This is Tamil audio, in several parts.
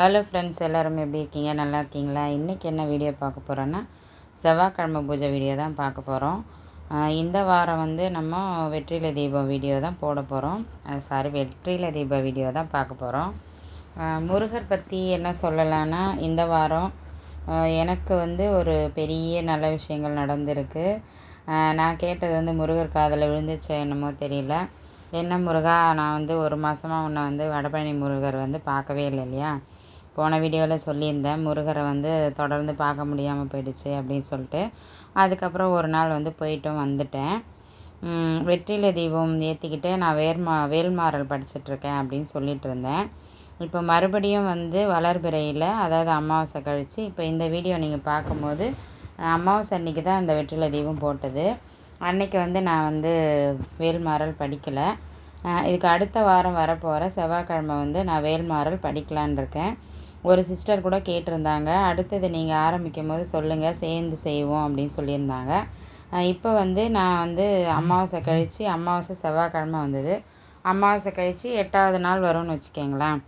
ஹலோ ஃப்ரெண்ட்ஸ் எல்லோரும் எப்படி இருக்கீங்க? நல்லா இருக்கீங்களா? இன்றைக்கி என்ன வீடியோ பார்க்க போகிறோன்னா செவ்வாய்க்கிழமை பூஜை வீடியோ தான் பார்க்க போகிறோம் இந்த வாரம் வந்து நம்ம வெற்றில தீபம் வீடியோ தான் போட போகிறோம் சாரி வெற்றில தீப வீடியோ தான் பார்க்க போகிறோம் முருகர் பற்றி என்ன சொல்லலான்னா இந்த வாரம் எனக்கு வந்து ஒரு பெரிய நல்ல விஷயங்கள் நடந்திருக்கு. நான் கேட்டது வந்து முருகர் காதில் விழுந்துச்சு என்னமோ தெரியல. என்ன முருகா நான் வந்து ஒரு மாதமாக உன்னை வந்து வடபழனி முருகர் வந்து பார்க்கவே இல்லை இல்லையா? போன வீடியோவில் சொல்லியிருந்தேன் முருகரை வந்து தொடர்ந்து பார்க்க முடியாமல் போயிடுச்சு அப்படின்னு சொல்லிட்டு. அதுக்கப்புறம் ஒரு நாள் வந்து போயிட்டும் வந்துட்டேன். வெற்றில தீபம் ஏற்றிக்கிட்டு நான் வேர்மா வேல்மாறல் படிச்சுட்ருக்கேன் அப்படின்னு சொல்லிட்டு இருந்தேன் இப்போ மறுபடியும் வந்து வளர்பிறையில் அதாவது அமாவாசை கழித்து இப்போ இந்த வீடியோ நீங்கள் பார்க்கும்போது அமாவாசை அன்றைக்கி தான் அந்த வெற்றில தீபம் போட்டது. அன்னைக்கு வந்து நான் வந்து வேல்மாறல் படிக்கலை. இதுக்கு அடுத்த வாரம் வரப்போகிற செவ்வாய்க்கிழமை வந்து நான் வேல்மாறல் படிக்கலான் இருக்கேன். ஒரு சிஸ்டர் கூட கேட்டிருந்தாங்க. அடுத்தது நீங்கள் ஆரம்பிக்கும் போது சொல்லுங்கள் சேர்ந்து செய்வோம் அப்படின்னு சொல்லியிருந்தாங்க. இப்போ வந்து நான் வந்து அமாவாசை கழித்து அமாவாசை செவ்வாய்க்கிழமை வந்தது. அமாவாசை கழித்து எட்டாவது நாள் வரும்னு வச்சுக்கோங்களேன்.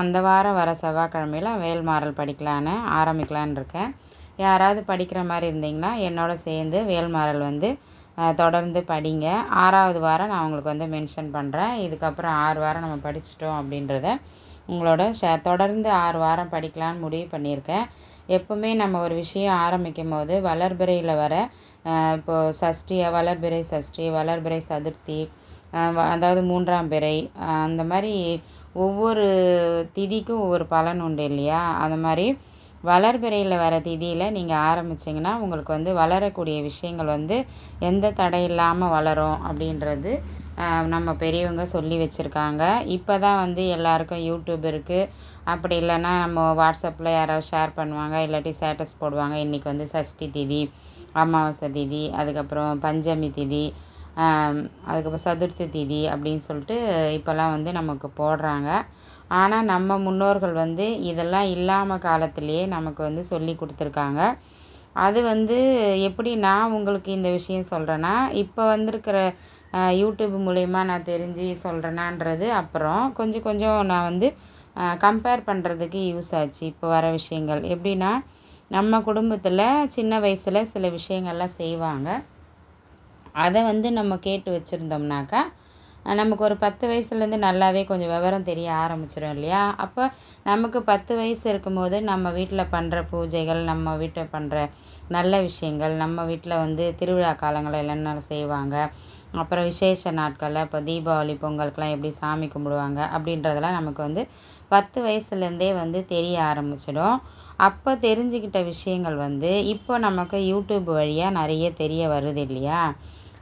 அந்த வாரம் வர செவ்வாய்க்கிழமையில் வேல்மாறல் படிக்கலான்னு ஆரம்பிக்கலான் இருக்கேன். யாராவது படிக்கிற மாதிரி இருந்தீங்கன்னா என்னோட சேர்ந்து வேல்மாறல் வந்து தொடர்ந்து படிங்க. ஆறாவது வாரம் நான் உங்களுக்கு வந்து மென்ஷன் பண்ணுறேன் இதுக்கப்புறம் ஆறு வாரம் நம்ம படிச்சிட்டோம் அப்படின்றத உங்களோட ஷே தொடர்ந்து ஆறு வாரம் படிக்கலான்னு முடிவு பண்ணியிருக்கேன். எப்போவுமே நம்ம ஒரு விஷயம் ஆரம்பிக்கும் போது வளர்பிறையில் வர இப்போது சஷ்டி வளர்பிறை சஷ்டி வளர்பிறை சதுர்த்தி அதாவது மூன்றாம் பிறை அந்த மாதிரி ஒவ்வொரு திதிக்கும் ஒவ்வொரு பலன் உண்டு இல்லையா? அந்த மாதிரி வளர்பிறையில் வர திதியில் நீங்கள் ஆரம்பிச்சிங்கன்னா உங்களுக்கு வந்து வளரக்கூடிய விஷயங்கள் வந்து எந்த தடை இல்லாமல் வளரும் அப்படின்றது நம்ம பெரியவங்க சொல்லி வச்சுருக்காங்க. இப்போ தான் வந்து எல்லாருக்கும் யூடியூப் இருக்குது அப்படி இல்லைன்னா நம்ம வாட்ஸ்அப்பில் யாராவது ஷேர் பண்ணுவாங்க இல்லாட்டி ஸ்டேட்டஸ் போடுவாங்க. இன்றைக்கி வந்து சஷ்டி திதி அமாவாசை திதி அதுக்கப்புறம் பஞ்சமி திதி அதுக்கப்புறம் சதுர்த்தி திதி அப்படின்னு சொல்லிட்டு இப்போல்லாம் வந்து நமக்கு போடுறாங்க. ஆனால் நம்ம முன்னோர்கள் வந்து இதெல்லாம் இல்லாமல் காலத்திலேயே நமக்கு வந்து சொல்லி கொடுத்துருக்காங்க. அது வந்து எப்படி நான் உங்களுக்கு இந்த விஷயம் சொல்கிறேன்னா இப்போ வந்திருக்கிற யூடியூப் மூலயமா நான் தெரிஞ்சு சொல்கிறேனான்றது அப்புறம் கொஞ்சம் கொஞ்சம் நான் வந்து கம்பேர் பண்ணுறதுக்கு யூஸ் ஆச்சு இப்போ வர விஷயங்கள். எப்படின்னா நம்ம குடும்பத்தில் சின்ன வயசில் சில விஷயங்கள்லாம் செய்வாங்க. அதை வந்து நம்ம கேட்டு வச்சுருந்தோம்னாக்கா நமக்கு ஒரு பத்து வயசுலேருந்து நல்லாவே கொஞ்சம் விவரம் தெரிய ஆரம்பிச்சிடும் இல்லையா? அப்போ நமக்கு பத்து வயசு இருக்கும்போது நம்ம வீட்டில் பண்ணுற பூஜைகள் நம்ம வீட்டில் பண்ணுற நல்ல விஷயங்கள் நம்ம வீட்டில் வந்து திருவிழா காலங்களில் என்னென்ன செய்வாங்க அப்புறம் விசேஷ நாட்களில் இப்போ தீபாவளி பொங்கலுக்கெலாம் எப்படி சாமி கும்பிடுவாங்க அப்படின்றதெல்லாம் நமக்கு வந்து பத்து வயசுலேருந்தே வந்து தெரிய ஆரம்பிச்சிடும். அப்போ தெரிஞ்சுக்கிட்ட விஷயங்கள் வந்து இப்போ நமக்கு யூடியூப் வழியாக நிறைய தெரிய வருது இல்லையா?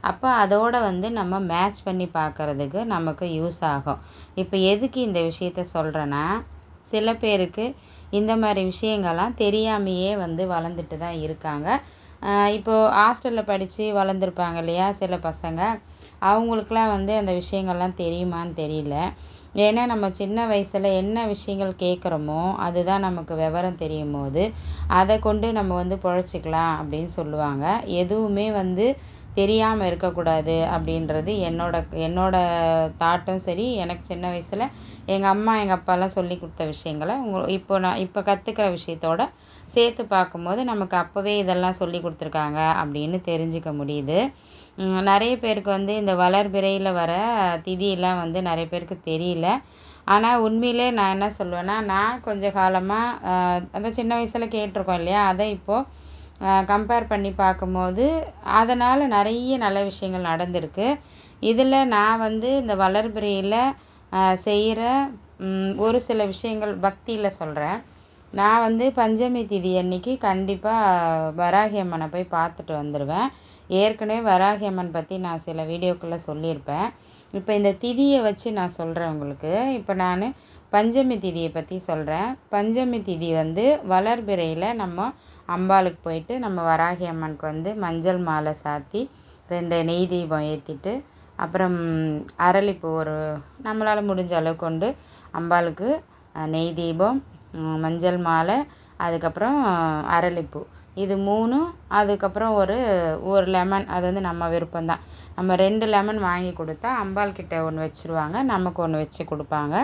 அப்போ அதோடு வந்து நம்ம மேட்ச் பண்ணி பார்க்குறதுக்கு நமக்கு யூஸ் ஆகும். இப்போ எதுக்கு இந்த விஷயத்த சொல்கிறேன்னா சில பேருக்கு இந்த மாதிரி விஷயங்கள்லாம் தெரியாமையே வந்து வளர்ந்துட்டு தான் இருக்காங்க. இப்போது ஹாஸ்டலில் படித்து வளர்ந்துருப்பாங்க இல்லையா சில பசங்க. அவங்களுக்குலாம் வந்து அந்த விஷயங்கள்லாம் தெரியுமான்னு தெரியல. ஏன்னா நம்ம சின்ன வயசில் என்ன விஷயங்கள் கேட்குறோமோ அதுதான் நமக்கு விவரம் தெரியும் போது அதை கொண்டு நம்ம வந்து பொழைச்சிக்கலாம் அப்படின்னு சொல்லுவாங்க. எதுவுமே வந்து தெரியாமல் இருக்கக்கூடாது அப்படின்றது என்னோட என்னோட தாட்டும் சரி எனக்கு சின்ன வயசில் எங்கள் அம்மா எங்கள் அப்பாலாம் சொல்லி கொடுத்த விஷயங்களை உங்க இப்போ நான் இப்போ கற்றுக்கிற விஷயத்தோட சேர்த்து பார்க்கும்போது நமக்கு அப்போவே இதெல்லாம் சொல்லி கொடுத்துருக்காங்க அப்படின்னு தெரிஞ்சுக்க முடியுது. நிறைய பேருக்கு வந்து இந்த வளர்பிறையில் வர திதியெல்லாம் வந்து நிறைய பேருக்கு தெரியல. ஆனால் உண்மையிலே நான் என்ன சொல்லுவேன்னா நான் கொஞ்சம் காலமாக அந்த சின்ன வயசில் கேட்டிருக்கோம் இல்லையா? அதை இப்போது கம்பேர் பண்ணி பார்க்கும்போது அதனால் நிறைய நல்ல விஷயங்கள் நடந்திருக்கு. இதில் நான் வந்து இந்த வளர்பிறையில் செய்கிற ஒரு சில விஷயங்கள் பக்தியில் சொல்கிறேன் நான் வந்து பஞ்சமி திதி அன்னைக்கு கண்டிப்பாக வராகி அம்மனை போய் பார்த்துட்டு வந்துடுவேன் ஏற்கனவே வராகி அம்மன் பற்றி நான் சில வீடியோக்குள்ளே சொல்லியிருப்பேன். இப்போ இந்த திதியை வச்சு நான் சொல்கிறேன் உங்களுக்கு. இப்போ நான் பஞ்சமி திதியை பற்றி சொல்கிறேன் பஞ்சமி திதி வந்து வளர்பிறையில் நம்ம அம்பாளுக்கு போயிட்டு நம்ம வராகி அம்மனுக்கு வந்து மஞ்சள் மாலை சாத்தி ரெண்டு நெய் தீபம் ஏற்றிட்டு அப்புறம் அரளிப்பூ ஒரு நம்மளால் முடிஞ்ச அளவு கொண்டு அம்பாளுக்கு நெய் தீபம் மஞ்சள் மாலை அதுக்கப்புறம் அரளிப்பூ. இது மூணும் அதுக்கப்புறம் ஒரு ஒரு லெமன் அது வந்து நம்ம விருப்பம்தான். நம்ம ரெண்டு லெமன் வாங்கி கொடுத்தா அம்பாள்கிட்ட ஒன்று வச்சுருவாங்க நமக்கு ஒன்று வச்சு கொடுப்பாங்க.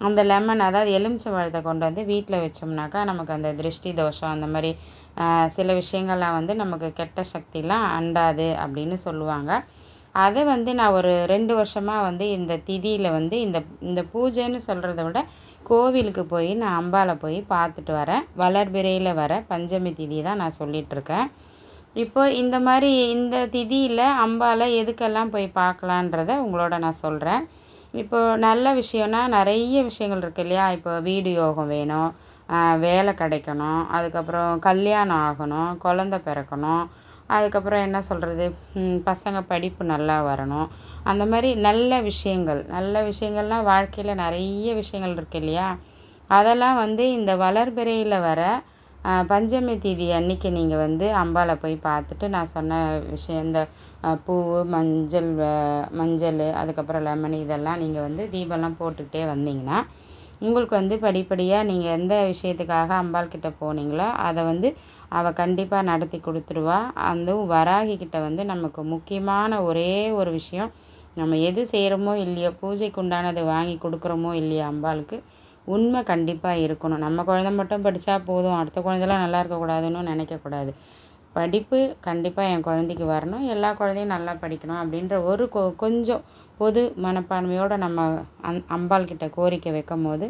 அந்த லெமன் அதாவது எலுமிச்சை பழத்தை கொண்டு வந்து வீட்டில் வச்சோம்னாக்கா நமக்கு அந்த திருஷ்டி தோஷம் அந்த மாதிரி சில விஷயங்கள்லாம் வந்து நமக்கு கெட்ட சக்திலாம் அண்டாது அப்படின்னு சொல்லுவாங்க. அதை வந்து நான் ஒரு ரெண்டு வருஷமாக வந்து இந்த திதியில் வந்து இந்த இந்த பூஜைன்னு சொல்கிறத விட கோவிலுக்கு போய் நான் அம்பாவில் போய் பார்த்துட்டு வரேன். வளர்பிறையில் வர பஞ்சமி திதி தான் நான் சொல்லிகிட்ருக்கேன் இப்போ இந்த மாதிரி இந்த திதியில் அம்பாவில் எதுக்கெல்லாம் போய் பார்க்கலான்றத உங்களோட நான் சொல்கிறேன் இப்போது நல்ல விஷயம்னா நிறைய விஷயங்கள் இருக்குது இல்லையா? இப்போ வீடு யோகம் வேணும் வேலை கிடைக்கணும் அதுக்கப்புறம் கல்யாணம் ஆகணும் குழந்த பிறக்கணும் அதுக்கப்புறம் என்ன சொல்கிறது பசங்க படிப்பு நல்லா வரணும். அந்த மாதிரி நல்ல விஷயங்கள் நல்ல விஷயங்கள்லாம் வாழ்க்கையில் நிறைய விஷயங்கள் இருக்குது இல்லையா? அதெல்லாம் வந்து இந்த வளர்பிறையில் வர பஞ்சமி தீதி அன்னைக்கு நீங்கள் வந்து அம்பாவை போய் பார்த்துட்டு நான் சொன்ன விஷயம் இந்த பூ மஞ்சள் மஞ்சள் அதுக்கப்புறம் லெமன் இதெல்லாம் நீங்கள் வந்து தீபம்லாம் போட்டுக்கிட்டே வந்தீங்கன்னா உங்களுக்கு வந்து படிப்படியாக நீங்கள் எந்த விஷயத்துக்காக அம்பாள் கிட்டே போனீங்களோ அதை வந்து அவள் கண்டிப்பாக நடத்தி கொடுத்துருவா. அந்த வராகிக்கிட்ட வந்து நமக்கு முக்கியமான ஒரே ஒரு விஷயம் நம்ம எது செய்கிறோமோ இல்லையோ பூஜைக்கு உண்டானது வாங்கி கொடுக்குறோமோ இல்லையோ அம்பாளுக்கு உண்மை கண்டிப்பாக இருக்கணும். நம்ம குழந்த மட்டும் படித்தா போதும். அடுத்த குழந்தைலாம் நல்லா இருக்கக்கூடாதுன்னு நினைக்கக்கூடாது. படிப்பு கண்டிப்பாக என் குழந்தைக்கு வரணும். எல்லா குழந்தையும் நல்லா படிக்கணும் அப்படின்ற ஒரு கொ கொஞ்சம் பொது மனப்பான்மையோடு நம்ம அந் அம்பாள் கிட்ட கோரிக்கை வைக்கும் போது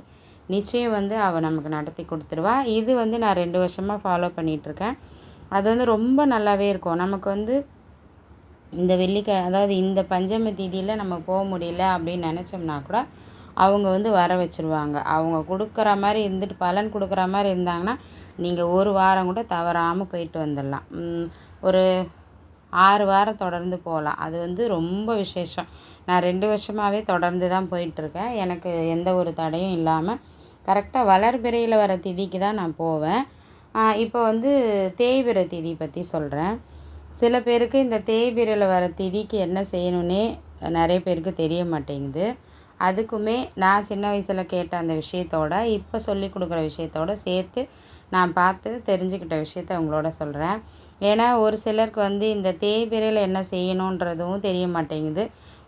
நிச்சயம் வந்து அவள் நமக்கு நடத்தி கொடுத்துருவா. இது வந்து நான் ரெண்டு வருஷமாக ஃபாலோ பண்ணிகிட்ருக்கேன் அது வந்து ரொம்ப நல்லாவே இருக்கும். நமக்கு வந்து இந்த வெள்ளிக்கிழ அதாவது இந்த பஞ்சம தேதியில் நம்ம போக முடியல அப்படின்னு நினச்சோம்னா கூட அவங்க வந்து வர வச்சுருவாங்க. அவங்க கொடுக்குற மாதிரி இருந்துட்டு பலன் கொடுக்குற மாதிரி இருந்தாங்கன்னா நீங்கள் ஒரு வாரம் கூட தவறாமல் போயிட்டு வந்துடலாம். ஒரு ஆறு வாரம் தொடர்ந்து போகலாம். அது வந்து ரொம்ப விசேஷம். நான் ரெண்டு வருஷமாகவே தொடர்ந்து தான் போயிட்டுருக்கேன். எனக்கு எந்த ஒரு தடையும் இல்லாமல் கரெக்டாக வளர்பிறையில் வர திதிக்கு தான் நான் போவேன். இப்போ வந்து தேய்பிற திதி பற்றி சொல்கிறேன் சில பேருக்கு இந்த தேய்பிறையில் வர திதிக்கு என்ன செய்யணுன்னே நிறைய பேருக்கு தெரிய மாட்டேங்குது. அதுக்குமே நான் சின்ன வயசில் கேட்ட அந்த விஷயத்தோட இப்போ சொல்லி கொடுக்குற விஷயத்தோட சேர்த்து நான் பார்த்து தெரிஞ்சுக்கிட்ட விஷயத்த உங்களோட சொல்கிறேன் ஏன்னா ஒரு சிலருக்கு வந்து இந்த தேய்பிரையில் என்ன செய்யணுன்றதும் தெரிய மாட்டேங்குது.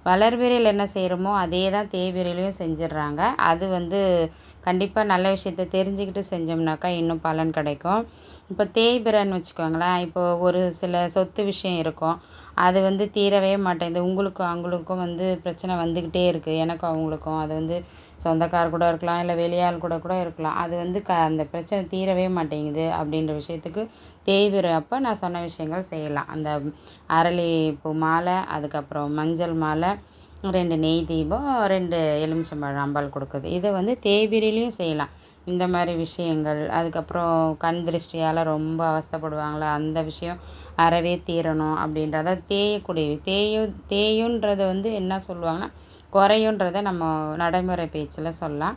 வளர்பிறையில் என்ன செய்கிறோமோ அதே தான் தேய்பிரையிலையும் செஞ்சிடுறாங்க. அது வந்து கண்டிப்பாக நல்ல விஷயத்த தெரிஞ்சுக்கிட்டு செஞ்சோம்னாக்கா இன்னும் பலன் கிடைக்கும். இப்போ தேய்பிரைன்னு வச்சுக்கோங்களேன் இப்போது ஒரு சில சொத்து விஷயம் இருக்கும். அது வந்து தீரவே மாட்டேங்குது. உங்களுக்கும் அவங்களுக்கும் வந்து பிரச்சனை வந்துக்கிட்டே இருக்குது எனக்கும் அவங்களுக்கும். அது வந்து சொந்தக்கார் கூட இருக்கலாம் இல்லை வெளியாள் கூட கூட இருக்கலாம். அது வந்து க அந்த பிரச்சனை தீரவே மாட்டேங்குது அப்படின்ற விஷயத்துக்கு தேய்பிறை அப்போ நான் சொன்ன விஷயங்கள் செய்யலாம். அந்த அரளி பூ மாலை அதுக்கப்புறம் மஞ்சள் மாலை ரெண்டு நெய் தீபம் ரெண்டு எலுமிச்சம்பழம் அம்பாள் கொடுக்குது. இதை வந்து தேய்பிரையிலையும் செய்யலாம். இந்த மாதிரி விஷயங்கள் அதுக்கப்புறம் கண் திருஷ்டியால் ரொம்ப அவஸ்தைப்படுவாங்கள்ல அந்த விஷயம் அறவே தீரணும் அப்படின்றத தேயக்கூடிய தேயும் தேயுன்றது வந்து என்ன சொல்லுவாங்கன்னா குறையுன்றத நம்ம நடைமுறை பேச்சில் சொல்லலாம்.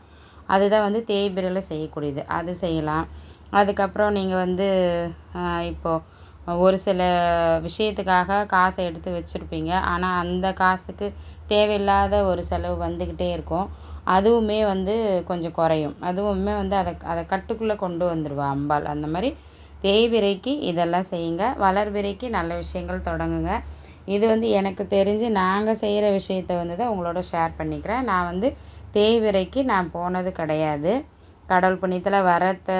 அதுதான் வந்து தேய்பிரையில் செய்யக்கூடியது. அது செய்யலாம். அதுக்கப்புறம் நீங்கள் வந்து இப்போது ஒரு சில விஷயத்துக்காக காசை எடுத்து வச்சுருப்பீங்க. ஆனால் அந்த காசுக்கு தேவையில்லாத ஒரு செலவு வந்துக்கிட்டே இருக்கும். அதுவுமே வந்து கொஞ்சம் குறையும். அதுவுமே வந்து அதை அதை கட்டுக்குள்ளே கொண்டு வந்துடுவா அம்பாள். அந்த மாதிரி தேய்பிரைக்கு இதெல்லாம் செய்யுங்க. வளர்பிறைக்கு நல்ல விஷயங்கள் தொடங்குங்க. இது வந்து எனக்கு தெரிஞ்சு நாங்கள் செய்கிற விஷயத்த வந்து தான் உங்களோட ஷேர் பண்ணிக்கிறேன். நான் வந்து தேய்பிரைக்கு நான் போனது கிடையாது. கடவுள் புண்ணியத்தில் வரத்த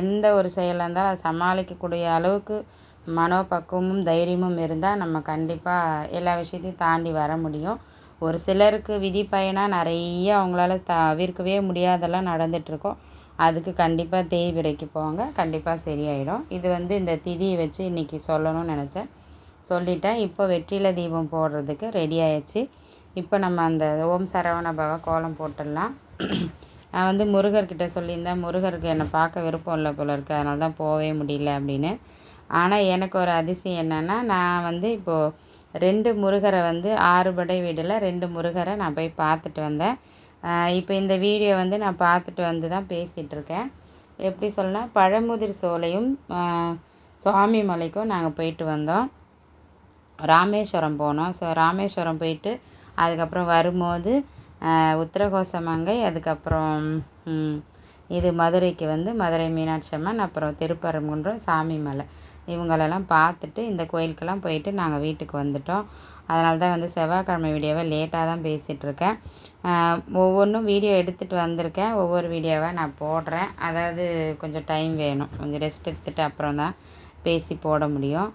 எந்த ஒரு செயலாக இருந்தாலும் அதை சமாளிக்கக்கூடிய அளவுக்கு மனோபக்குவமும் தைரியமும் இருந்தால் நம்ம கண்டிப்பாக எல்லா விஷயத்தையும் தாண்டி வர முடியும். ஒரு சிலருக்கு விதி பயனாக நிறைய அவங்களால தவிர்க்கவே முடியாதெல்லாம் நடந்துகிட்ருக்கோம் அதுக்கு கண்டிப்பாக தேய்பிரைக்கு போங்க. கண்டிப்பாக சரியாயிடும். இது வந்து இந்த திதியை வச்சு இன்றைக்கி சொல்லணும்னு நினச்சேன். சொல்லிட்டேன். இப்போ வெற்றில தீபம் போடுறதுக்கு ரெடி ஆயிடுச்சு. இப்போ நம்ம அந்த ஓம் சரவண பவ கோலம் போட்டுடலாம். நான் வந்து முருகர்கிட்ட சொல்லியிருந்தேன். முருகருக்கு என்னை பார்க்க விருப்பம் இல்லை போல இருக்குது அதனால தான் போகவே முடியல அப்படின்னு. ஆனால் எனக்கு ஒரு அதிசயம் என்னென்னா நான் வந்து இப்போது ரெண்டு முருகரை வந்து ஆறுபடை வீடில் ரெண்டு முருகரை நான் போய் பார்த்துட்டு வந்தேன். இப்போ இந்த வீடியோ வந்து நான் பார்த்துட்டு வந்து தான் பேசிகிட்ருக்கேன் எப்படி சொல்லலாம் பழமுதிர் சோலையும் சுவாமி மலைக்கும் நாங்கள் போயிட்டு வந்தோம். ராமேஸ்வரம் போனோம். ஸோ ராமேஸ்வரம் போயிட்டு அதுக்கப்புறம் வரும்போது உத்தரகோசமங்கை அதுக்கப்புறம் இது மதுரைக்கு வந்து மதுரை மீனாட்சி அம்மன் அப்புறம் திருப்பரங்குன்றம் சாமி மலை. இவங்களெல்லாம் பார்த்துட்டு இந்த கோயிலுக்கெல்லாம் போயிட்டு நாங்கள் வீட்டுக்கு வந்துட்டோம். அதனால தான் வந்து செவ்வாய்க்கிழமை வீடியோவை லேட்டாக தான் பேசிகிட்ருக்கேன். ஒவ்வொன்றும் வீடியோ எடுத்துகிட்டு வந்திருக்கேன். ஒவ்வொரு வீடியோவாக நான் போடுறேன். அதாவது கொஞ்சம் டைம் வேணும். கொஞ்சம் ரெஸ்ட் எடுத்துகிட்டு அப்புறம் தான் பேசி போட முடியும்.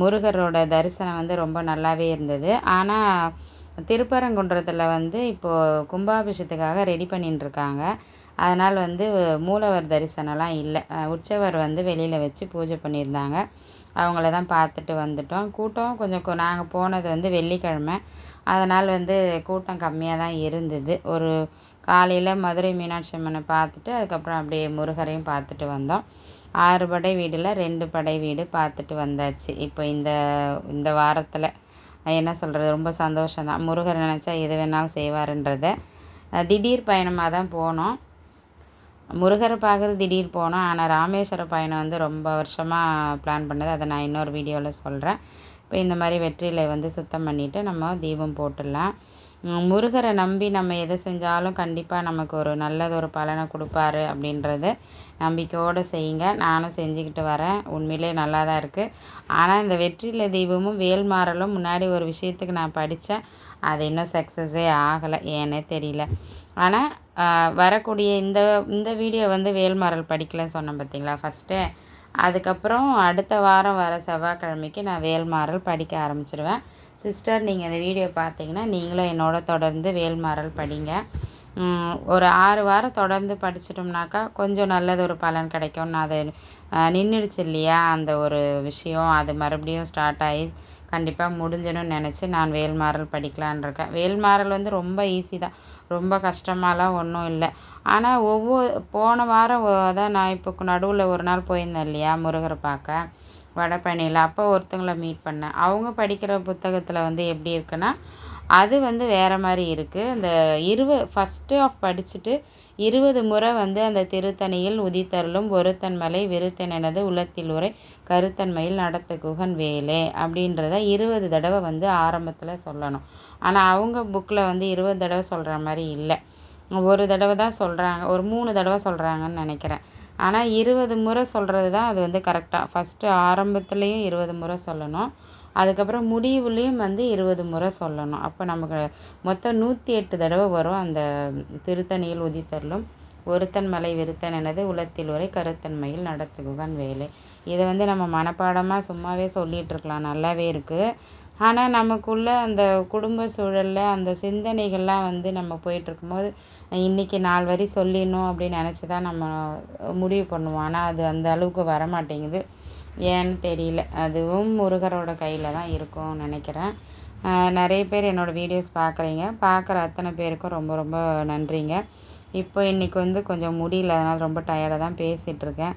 முருகரோட தரிசனம் வந்து ரொம்ப நல்லாவே இருந்தது. ஆனால் திருப்பரங்குன்றத்தில் வந்து இப்போது கும்பாபிஷேகத்துக்காக ரெடி பண்ணிட்டுருக்காங்க அதனால் வந்து மூலவர் தரிசனம்லாம் இல்லை. உற்சவர் வந்து வெளியில் வச்சு பூஜை பண்ணியிருந்தாங்க. அவங்கள தான் பார்த்துட்டு வந்துட்டோம். கூட்டம் கொஞ்சம் நாங்கள் போனது வந்து வெள்ளிக்கிழமை. அதனால் வந்து கூட்டம் கம்மியாக தான் இருந்தது. ஒரு காலையில் மதுரை மீனாட்சி அம்மனை பார்த்துட்டு அதுக்கப்புறம் அப்படியே முருகரையும் பார்த்துட்டு வந்தோம். ஆறு படை வீடில் ரெண்டு படை வீடு பார்த்துட்டு வந்தாச்சு. இப்போ இந்த இந்த வாரத்தில் என்ன சொல்கிறது ரொம்ப சந்தோஷம் தான். முருகர் நினச்சா எது வேணாலும் செய்வாருன்றத. திடீர் பயணமாக தான் போனோம். முருகரை பார்க்குறது திடீர் போனோம் ஆனால் ராமேஸ்வர பயணம் வந்து ரொம்ப வருஷமாக பிளான் பண்ணது. அதை நான் இன்னொரு வீடியோவில் சொல்கிறேன் இப்போ இந்த மாதிரி வெற்றிலை வந்து சுத்தம் பண்ணிவிட்டு நம்ம தீபம் போட்டுடலாம். முருகரை நம்பி நம்ம எதை செஞ்சாலும் கண்டிப்பாக நமக்கு ஒரு நல்லது ஒரு பலனை கொடுப்பாரு அப்படின்றது நம்பிக்கையோடு செய்யுங்க. நானும் செஞ்சுக்கிட்டு வரேன். உண்மையிலே நல்லா தான் இருக்குது ஆனால் இந்த வெற்றிலை தீபமும் வேல்மாறலும் முன்னாடி ஒரு விஷயத்துக்கு நான் படித்தேன் அது இன்னும் சக்ஸஸே ஆகலை. ஏன்னே தெரியல. ஆனால் வரக்கூடிய இந்த இந்த வீடியோ வந்து வேல்மாறல் படிக்கலன்னு சொன்னேன் பார்த்தீங்களா ஃபஸ்ட்டு அதுக்கப்புறம் அடுத்த வாரம் வர செவ்வாய்க்கிழமைக்கு நான் வேல்மாறல் படிக்க ஆரம்பிச்சிடுவேன் சிஸ்டர் நீங்கள் இந்த வீடியோ பார்த்தீங்கன்னா நீங்களும் என்னோட தொடர்ந்து வேல்மாறல் படிங்க. ஒரு ஆறு வாரம் தொடர்ந்து படிச்சிட்டோம்னாக்கா கொஞ்சம் நல்லது ஒரு பலன் கிடைக்கும். நான் அதை நின்றுடுச்சு இல்லையா அந்த ஒரு விஷயம் அது மறுபடியும் ஸ்டார்ட் ஆகி கண்டிப்பாக முடிஞ்சணும்னு நினச்சி நான் வேல்மாறல் படிக்கலான் இருக்கேன். வேல்மாறல் வந்து ரொம்ப ஈஸி தான். ரொம்ப கஷ்டமாலாம் ஒன்றும் இல்லை. ஆனால் ஒவ்வொரு போன வாரம் தான் நான் இப்போ நடுவில் ஒரு நாள் போயிருந்தேன் இல்லையா முருகரை பார்க்க வடபழனியில். அப்போ ஒருத்தங்கள மீட் பண்ணேன். அவங்க படிக்கிற புத்தகத்தில் வந்து எப்படி இருக்குன்னா அது வந்து வேறு மாதிரி இருக்குது அந்த இருவ ஃபஸ்ட்டு ஆஃப் படிச்சுட்டு இருபது முறை வந்து அந்த திருத்தணியில் உதித்தருளும் ஒருத்தன் மலை விருத்தனது உள்ளத்தில் உரை கருத்தன்மையில் நடத்த குகன் வேலே அப்படின்றத இருபது தடவை வந்து ஆரம்பத்தில் சொல்லணும். ஆனால் அவங்க புக்கில் வந்து இருபது தடவை சொல்கிற மாதிரி இல்லை. ஒரு தடவை தான் சொல்கிறாங்க ஒரு மூணு தடவை சொல்கிறாங்கன்னு நினைக்கிறேன். ஆனால் இருபது முறை சொல்கிறது தான் அது வந்து கரெக்டாக ஃபஸ்ட்டு ஆரம்பத்துலேயும் இருபது முறை சொல்லணும். அதுக்கப்புறம் முடிவுலேயும் வந்து இருபது முறை சொல்லணும். அப்போ நமக்கு மொத்தம் நூற்றி எட்டு தடவை வரும் அந்த திருத்தணியில் உதித்தருளும். ஒருத்தன் மலை விருத்தன் எனது உலத்தில் உரை கருத்தன்மையில் நடத்துகுகன் வேலை. இதை வந்து நம்ம மனப்பாடமாக சும்மாவே சொல்லிகிட்ருக்கலாம் நல்லாவே இருக்குது ஆனால் நமக்குள்ளே அந்த குடும்ப சூழலில் அந்த சிந்தனைகள்லாம் வந்து நம்ம போயிட்டுருக்கும்போது இன்றைக்கி நாலு வரி சொல்லிடணும் அப்படின்னு நினச்சி தான் நம்ம முடிவு பண்ணுவோம். ஆனால் அது அந்த அளவுக்கு வர மாட்டேங்குது ஏன்னு தெரியல. அதுவும் முருகரோட கையில் தான் இருக்கும்னு நினைக்கிறேன். நிறைய பேர் என்னோடய வீடியோஸ் பார்க்குறீங்க பார்க்குற அத்தனை பேருக்கும் ரொம்ப ரொம்ப நன்றிங்க. இப்போ இன்றைக்கி வந்து கொஞ்சம் முடியல. அதனால் ரொம்ப டயர்டாக தான் பேசிகிட்ருக்கேன்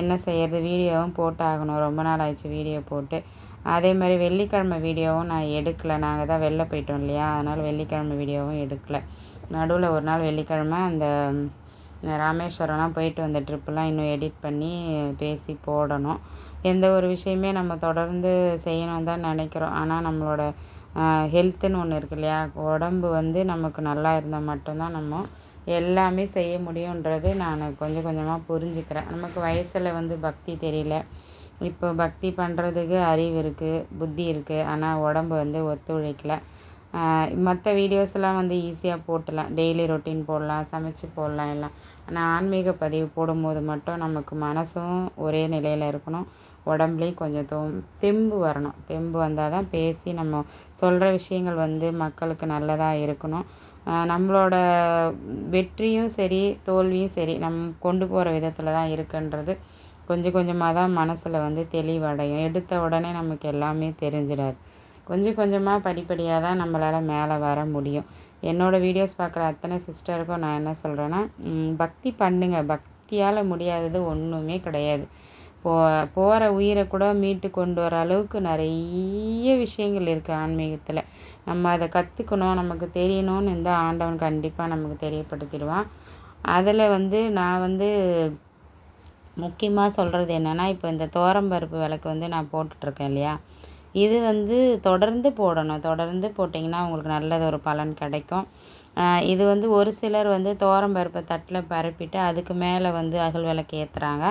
என்ன செய்யறது? வீடியோவும் போட்டாகணும். ரொம்ப நாள் ஆயிடுச்சு வீடியோ போட்டு. அதே மாதிரி வெள்ளிக்கிழமை வீடியோவும் நான் எடுக்கலை. நாங்கள் தான் வெளில போயிட்டோம் இல்லையா? அதனால் வெள்ளிக்கிழமை வீடியோவும் எடுக்கலை. நடுவில் ஒரு நாள் வெள்ளிக்கிழமை அந்த ராமேஸ்வரம்லாம் போயிட்டு வந்த ட்ரிப்புலாம் இன்னும் எடிட் பண்ணி பேசி போடணும். எந்த ஒரு விஷயமே நம்ம தொடர்ந்து செய்யணும் தான் நினைக்கிறோம். ஆனால் நம்மளோட ஹெல்த்துன்னு ஒன்று இருக்கு இல்லையா? உடம்பு வந்து நமக்கு நல்லா இருந்தால் மட்டும்தான் நம்ம எல்லாமே செய்ய முடியுன்றது நான் கொஞ்சம் கொஞ்சமாக புரிஞ்சுக்கிறேன். நமக்கு வயசில் வந்து பக்தி தெரியல. இப்போ பக்தி பண்ணுறதுக்கு அறிவு இருக்குது புத்தி இருக்குது ஆனால் உடம்பு வந்து ஒத்துழைக்கல. மற்ற வீடியோஸ்லாம் வந்து ஈஸியாக போட்டுடலாம் டெய்லி ரொட்டீன் போடலாம் சமைச்சு போடலாம் எல்லாம். ஆனால் ஆன்மீக பதிவு போடும்போது மட்டும் நமக்கு மனசும் ஒரே நிலையில் இருக்கணும். உடம்புலையும் கொஞ்சம் தொ தெம்பு வரணும். தெம்பு வந்தால் தான் பேசி நம்ம சொல்கிற விஷயங்கள் வந்து மக்களுக்கு நல்லதாக இருக்கணும். நம்மளோட வெற்றியும் சரி தோல்வியும் சரி நம் கொண்டு போகிற விதத்தில் தான் இருக்குன்றது கொஞ்சம் கொஞ்சமாக தான் மனசில் வந்து தெளிவடையும். எடுத்த உடனே நமக்கு எல்லாமே தெரிஞ்சிடாது. கொஞ்சம் கொஞ்சமாக படிப்படியாக தான் நம்மளால் மேலே வர முடியும். என்னோடய வீடியோஸ் பார்க்குற அத்தனை சிஸ்டருக்கும் நான் என்ன சொல்கிறேன்னா பக்தி பண்ணுங்க. பக்தியால் முடியாதது ஒன்றுமே கிடையாது. போ போகிற உயிரை கூட மீட்டு கொண்டு வர அளவுக்கு நிறைய விஷயங்கள் இருக்குது ஆன்மீகத்தில். நம்ம அதை கற்றுக்கணும் நமக்கு தெரியணும்னு இருந்தால் ஆண்டவன் கண்டிப்பாக நமக்கு தெரியப்படுத்திடுவான். அதில் வந்து நான் வந்து முக்கியமாக சொல்கிறது என்னென்னா இப்போ இந்த தோரம்பருப்பு விளக்கு வந்து நான் போட்டுட்ருக்கேன் இல்லையா? இது வந்து தொடர்ந்து போடணும். தொடர்ந்து போட்டிங்கன்னா உங்களுக்கு நல்லது ஒரு பலன் கிடைக்கும். இது வந்து ஒரு சிலர் வந்து தோரம் பருப்பை தட்டில் பரப்பிட்டு அதுக்கு மேலே வந்து அகல் விளக்கு ஏற்றுறாங்க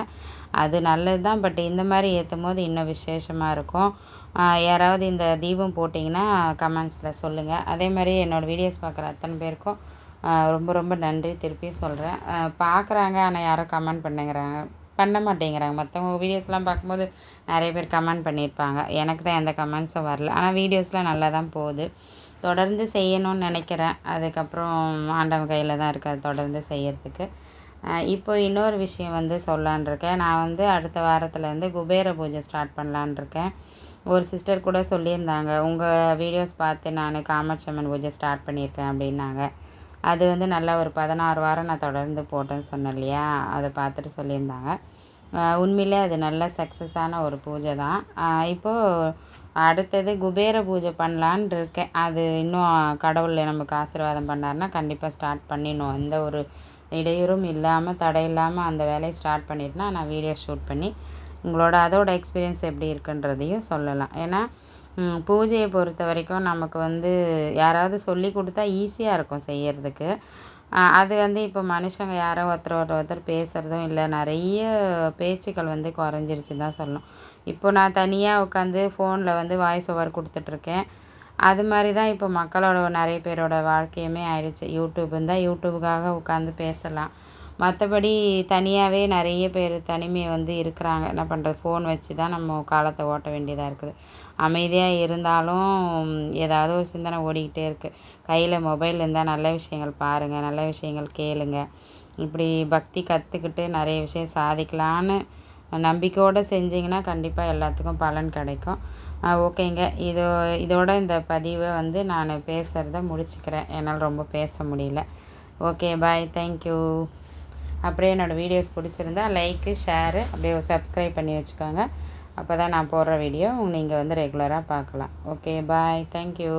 அது நல்லது தான். பட் இந்த மாதிரி ஏற்றும் போது இன்னும் விசேஷமாக இருக்கும். யாராவது இந்த தீபம் போட்டிங்கன்னா கமெண்ட்ஸில் சொல்லுங்கள் அதே மாதிரி என்னோடய வீடியோஸ் பார்க்குற அத்தனை பேருக்கும் ரொம்ப ரொம்ப நன்றி. திருப்பியும் சொல்கிறேன் பார்க்குறாங்க ஆனால் யாரும் கமெண்ட் பண்ணுங்கிறாங்க. பண்ண மாட்டேங்கிறாங்க. மற்றவங்க வீடியோஸ்லாம் பார்க்கும்போது நிறைய பேர் கமெண்ட் பண்ணியிருப்பாங்க. எனக்கு தான் எந்த கமெண்ட்ஸும் வரல. ஆனால் வீடியோஸ்லாம் நல்லா தான் போகுது. தொடர்ந்து செய்யணும்னு நினைக்கிறேன். அதுக்கப்புறம் ஆண்டவன் கையில் தான் இருக்குது அது தொடர்ந்து செய்யறதுக்கு. இப்போ இன்னொரு விஷயம் வந்து சொல்லான் இருக்கேன். நான் வந்து அடுத்த வாரத்துலேருந்து குபேர பூஜை ஸ்டார்ட் பண்ணலான் இருக்கேன். ஒரு சிஸ்டர் கூட சொல்லியிருந்தாங்க. உங்கள் வீடியோஸ் பார்த்து நான் காமாட்சி அம்மன் பூஜை ஸ்டார்ட் பண்ணியிருக்கேன் அப்படின்னாங்க. அது வந்து நல்லா ஒரு பதினாறு வாரம் நான் தொடர்ந்து போட்டேன்னு சொன்னேன் இல்லையா? அதை பார்த்துட்டு சொல்லியிருந்தாங்க. உண்மையிலே அது நல்ல சக்ஸஸான ஒரு பூஜை தான். இப்போது அடுத்தது குபேர பூஜை பண்ணலான் இருக்கேன். அது இன்னும் கடவுள் நமக்கு ஆசீர்வாதம் பண்ணாருன்னா கண்டிப்பாக ஸ்டார்ட் பண்ணிடணும். எந்த ஒரு இடையூறும் இல்லாமல் தடை இல்லாமல் அந்த வேலையை ஸ்டார்ட் பண்ணிட்டுனா நான் வீடியோ ஷூட் பண்ணி உங்களோட அதோட எக்ஸ்பீரியன்ஸ் எப்படி இருக்குன்றதையும் சொல்லலாம். ஏன்னா பூஜையை பொறுத்த வரைக்கும் நமக்கு வந்து யாராவது சொல்லி கொடுத்தா ஈஸியாக இருக்கும் செய்கிறதுக்கு அது வந்து இப்போ மனுஷங்க யாரோ ஒருத்தர் ஒருத்தர் பேசுகிறதும் இல்லை. நிறைய பேச்சுக்கள் வந்து குறைஞ்சிருச்சுன்னு தான் சொல்லணும். இப்போ நான் தனியாக உட்காந்து ஃபோனில் வந்து வாய்ஸ் ஓவர் கொடுத்துட்ருக்கேன் அது மாதிரி தான் இப்போ மக்களோட நிறைய பேரோட வாழ்க்கையுமே ஆயிடுச்சு. யூடியூப் இருந்தால் யூடியூபுக்காக உட்காந்து பேசலாம். மற்றபடி தனியாகவே நிறைய பேர் தனிமையை வந்து இருக்கிறாங்க. என்ன பண்ணுறது ஃபோன் வச்சு தான் நம்ம காலத்தை ஓட்ட வேண்டியதாக இருக்குது. அமைதியாக இருந்தாலும் ஏதாவது ஒரு சிந்தனை ஓடிக்கிட்டே இருக்குது கையில் மொபைல் இருந்தால் நல்ல விஷயங்கள் பாருங்கள் நல்ல விஷயங்கள் கேளுங்க. இப்படி பக்தி கற்றுக்கிட்டு நிறைய விஷயம் சாதிக்கலான்னு நம்பிக்கையோடு செஞ்சிங்கன்னா கண்டிப்பாக எல்லாத்துக்கும் பலன் கிடைக்கும். ஓகேங்க. இதோ இதோட இந்த பதிவை வந்து நான் பேசுகிறத முடிச்சுக்கிறேன். என்னால் ரொம்ப பேச முடியல. ஓகே பாய் தேங்க்யூ அப்படியே என்னோடய வீடியோஸ் பிடிச்சிருந்தா லைக்கு ஷேரு அப்படியே சப்ஸ்கிரைப் பண்ணி வச்சுக்கோங்க. அப்போ தான் நான் போடுற வீடியோ நீங்கள் வந்து ரெகுலராக பார்க்கலாம். Okay bye thank you